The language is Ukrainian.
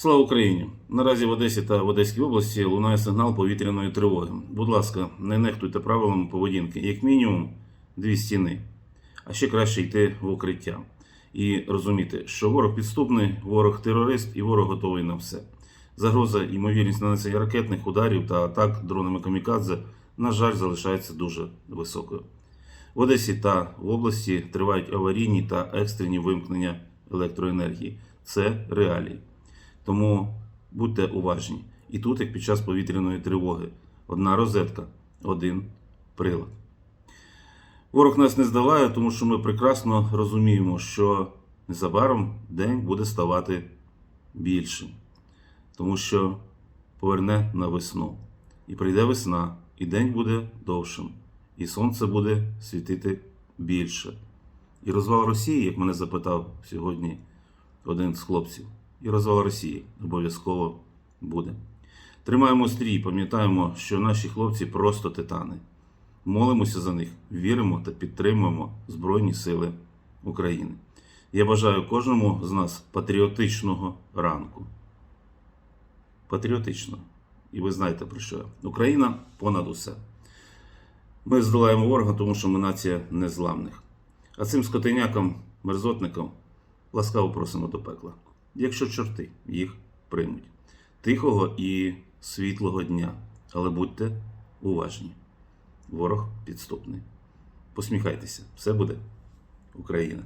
Слава Україні! Наразі в Одесі та в Одеській області лунає сигнал повітряної тривоги. Будь ласка, не нехтуйте правилами поведінки. Як мінімум, дві стіни, а ще краще йти в укриття. І розуміти, що ворог підступний, ворог терорист і ворог готовий на все. Загроза ймовірність нанесення ракетних ударів та атак дронами камікадзе, на жаль, залишається дуже високою. В Одесі та в області тривають аварійні та екстрені вимкнення електроенергії. Це реалії. Тому будьте уважні. І тут, як під час повітряної тривоги, одна розетка, один прилад. Ворог нас не здолає, тому що ми прекрасно розуміємо, що незабаром день буде ставати більшим, тому що поверне на весну. І прийде весна, і день буде довшим, і сонце буде світити більше. І розвал Росії, як мене запитав сьогодні один з хлопців, і розвал Росії обов'язково буде. Тримаємо стрій, пам'ятаємо, що наші хлопці просто титани. Молимося за них, віримо та підтримуємо Збройні Сили України. Я бажаю кожному з нас патріотичного ранку. Патріотичного. І ви знаєте про що. Україна понад усе. Ми здолаємо ворога, тому що ми нація незламних. А цим скотинякам, мерзотникам ласкаво просимо до пекла. Якщо чорти їх приймуть. Тихого і світлого дня. Але будьте уважні. Ворог підступний. Посміхайтеся, все буде Україна.